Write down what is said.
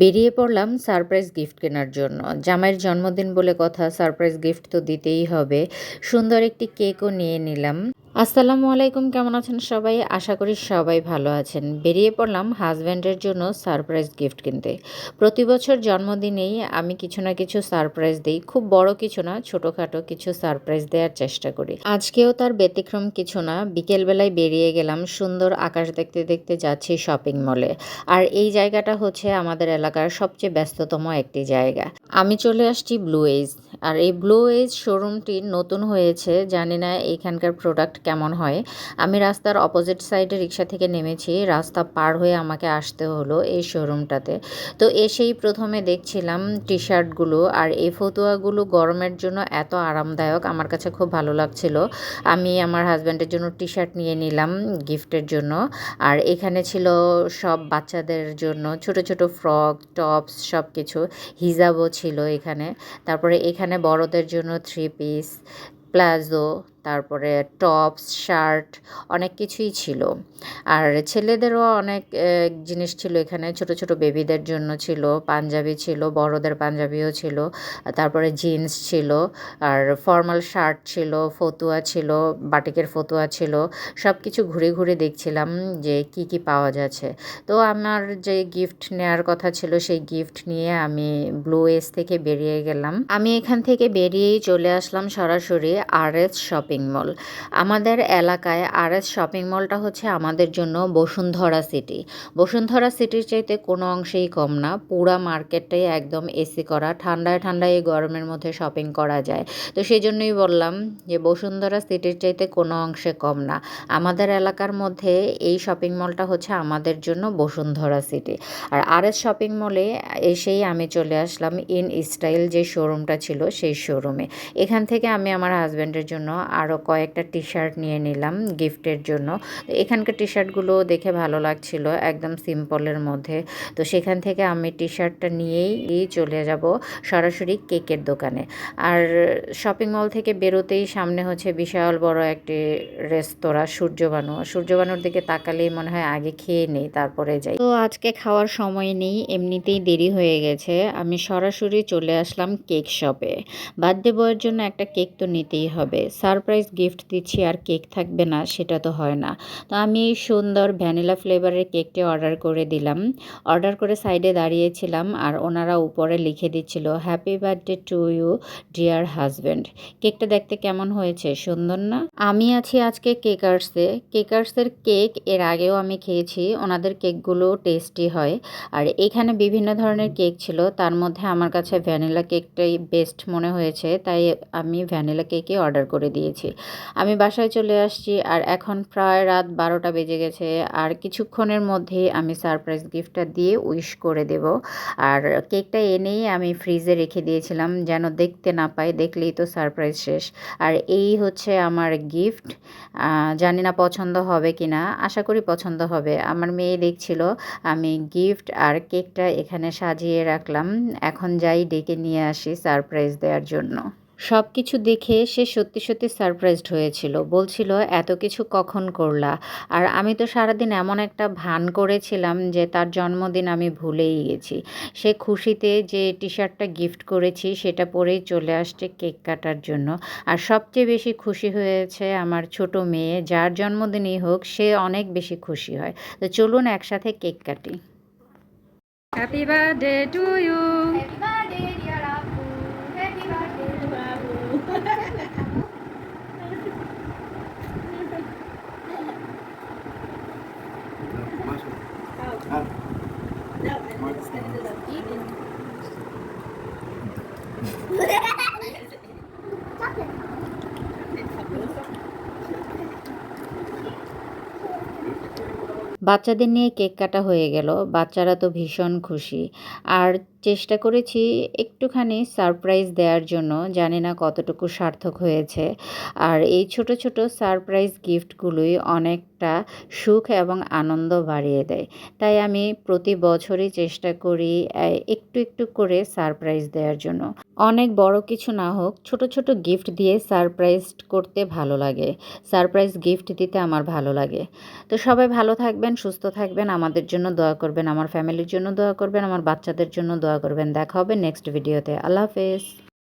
বেরিয়ে পড়লাম surprise gift কেনার জন্য। জামাইয়ের জন্মদিন বলে কথা, সারপ্রাইজ গিফট তো দিতেই হবে। সুন্দর একটি কেকও নিয়ে নিলাম। আসসালামু আলাইকুম, কেমন আছেন সবাই? আশা করি সবাই ভালো আছেন। বেরিয়ে পড়লাম হাজব্যান্ডের জন্য সারপ্রাইজ গিফট কিনতে। প্রতি বছর জন্মদিনেই আমি কিছু না কিছু সারপ্রাইজ দিই। খুব বড় কিছু না, ছোটোখাটো কিছু সারপ্রাইজ দেওয়ার চেষ্টা করি। আজকেও তার ব্যতিক্রম কিছু না, বিকেলবেলায় বেরিয়ে গেলাম সুন্দর আকাশ দেখতে দেখতে যাচ্ছি শপিং মলে। আর এই জায়গাটা হচ্ছে আমাদের এলাকার সবচেয়ে ব্যস্ততম একটি জায়গা। আমি চলে আসছি ব্লু এজ। আর এই ব্লু এজ শোরুমটি নতুন হয়েছে, জানি না এখানকার প্রোডাক্ট কেমন হয়? আমি রাস্তার অপোজিট সাইডে রিক্সা থেকে নেমেছি, রাস্তা পার হয়ে আমাকে আসতে হলো এই শোরুমটাতে তো এসেই প্রথমে দেখছিলাম টি শার্টগুলো আর এই ফতুয়াগুলো গরমের জন্য এত আরামদায়ক, আমার কাছে খুব ভালো লাগছিল। আমি আমার হাজব্যান্ডের জন্য টি শার্ট নিয়ে নিলাম গিফটের জন্য। আর এখানে ছিল সব বাচ্চাদের জন্য ছোট ছোট ফ্রক টপস সব কিছু হিজাবও ছিল এখানে। তারপরে এখানে বড়দের জন্য থ্রি পিস প্লাজো তারপরে টপস, শার্ট অনেক কিছুই ছিল। আর ছেলেদেরও অনেক জিনিস ছিল এখানে। ছোট ছোট বেবিদের জন্য ছিল, পাঞ্জাবি ছিল, বড়দের পাঞ্জাবিও ছিল। তারপরে জিন্স ছিল, আর ফর্মাল শার্ট ছিল, ফতুয়া ছিল, বাটিকের ফতুয়া ছিল। সব কিছু ঘুরে ঘুরে দেখছিলাম যে কি কি পাওয়া যাচ্ছে। তো আমার যে গিফট নেওয়ার কথা ছিল, সেই গিফট নিয়ে আমি ব্লু এস থেকে বেরিয়ে গেলাম। আমি এখান থেকে বেরিয়েই চলে আসলাম সরাসরি R S shopping. Shopping mall আমাদের এলাকায় আর এস শপিং মলটা হচ্ছে আমাদের জন্য বসুন্ধরা সিটি বসুন্ধরা সিটির চাইতে কোনো অংশেই কম না। পুরা মার্কেটটাই একদম এসি করা। ঠান্ডায় ঠান্ডায় এই গরমের মধ্যে শপিং করা যায়। তো সেই জন্যই বললাম যে বসুন্ধরা সিটির চাইতে কোনো অংশে কম না। আমাদের এলাকার মধ্যে এই শপিং মলটা হচ্ছে আমাদের জন্য বসুন্ধরা সিটি আর আর এস শপিং মলে এসেই আমি চলে আসলাম ইন স্টাইল যে শোরুমটা ছিল সেই শোরুমে এখান থেকে আমি আমার হাজব্যান্ডের জন্য আরও কয়েকটা টি শার্ট নিয়ে নিলাম গিফটের জন্য। এখানকার টি শার্টগুলো দেখে ভালো লাগছিল, একদম সিম্পলের মধ্যে। তো সেখান থেকে আমি টি শার্টটা নিয়েই চলে যাব সরাসরি কেকের দোকানে। আর শপিং মল থেকে বেরোতেই সামনে হচ্ছে বিশাল বড় একটি রেস্তোরাঁ, সূর্যবানু। সূর্যবানুর দিকে তাকালেই মনে হয় আগে খেয়ে নেই, তারপরে যাই। তো আজকে খাওয়ার সময় নেই, এমনিতেই দেরি হয়ে গেছে। আমি সরাসরি চলে আসলাম কেক শপে বার্থডে বয়ের জন্য একটা কেক তো নিতেই হবে। সারপ্রাইজ সারপ্রাইজ গিফট দিচ্ছি আর কেক থাকবে না, সেটা তো হয় না। তো আমি সুন্দর ভ্যানিলা ফ্লেভারের কেকটি অর্ডার করে দিলাম। অর্ডার করে সাইডে দাঁড়িয়েছিলাম আর ওনারা উপরে লিখে দিচ্ছিল happy birthday to you dear husband কেকটা দেখতে কেমন হয়েছে? সুন্দর না? আমি আছি আজকে কেকার্সে কেকার্সের কেক এর আগেও আমি খেয়েছি, ওনাদের কেকগুলো টেস্টি হয়। আর এখানে বিভিন্ন ধরনের কেক ছিল, তার মধ্যে আমার কাছে ভ্যানিলা কেকটাই বেস্ট মনে হয়েছে, তাই আমি ভ্যানিলা কেকই অর্ডার করে দিয়েছি। দিয়েছি। আমি বাসায় চলে আসছি আর এখন প্রায় রাত বারোটা বেজে গেছে। আর কিছুক্ষণের মধ্যেই আমি সারপ্রাইজ গিফটটা দিয়ে উইশ করে দেব। আর কেকটা এনেই আমি ফ্রিজে রেখে দিয়েছিলাম যেন দেখতে না পাই, দেখলেই তো সারপ্রাইজ শেষ। আর এই হচ্ছে আমার গিফট জানি না পছন্দ হবে কি না আশা করি পছন্দ হবে। আমার মেয়ে দেখছিল, আমি গিফট আর কেকটা এখানে সাজিয়ে রাখলাম। এখন যাই ডেকে নিয়ে আসি সারপ্রাইজ দেওয়ার জন্য। সব কিছু দেখে সে সত্যি সত্যি সারপ্রাইজড হয়েছিল। বলছিল এত কিছু কখন করলা? আর আমি তো সারাদিন এমন একটা ভান করেছিলাম যে তার জন্মদিন আমি ভুলেই গেছি। সে খুশিতে যে টি শার্টটা গিফট করেছি সেটা পরেই চলে আসছে কেক কাটার জন্য। আর সবচেয়ে বেশি খুশি হয়েছে আমার ছোট মেয়ে যার জন্মদিনই হোক সে অনেক বেশি খুশি হয়। তো চলুন একসাথে কেক কাটি। হ্যাপি বার্থডে টু ইউ বাচ্চাদের নিয়ে কেক কাটা হয়ে গেল। বাচ্চারা তো ভীষণ খুশি। আর চেষ্টা করেছি একটুখানি সারপ্রাইজ দেওয়ার জন্য, জানি না কতটুকু সার্থক হয়েছে। আর এই ছোট ছোট সারপ্রাইজ গিফটগুলোই অনেকটা সুখ এবং আনন্দ বাড়িয়ে দেয়। তাই আমি প্রতি বছরই চেষ্টা করি একটু একটু করে সারপ্রাইজ দেওয়ার জন্য। অনেক বড় কিছু না হোক, ছোট ছোট গিফট দিয়ে সারপ্রাইজ করতে ভালো লাগে। সারপ্রাইজ গিফট দিতে আমার ভালো লাগে। তো সবাই ভালো থাকবেন, সুস্থ থাকবেন, আমাদের জন্য দোয়া করবেন, আমার ফ্যামিলির জন্য দোয়া করবেন, আমার বাচ্চাদের জন্য দোয়া করবেন। দেখা হবে নেক্সট ভিডিওতে আল্লাহ হাফেজ।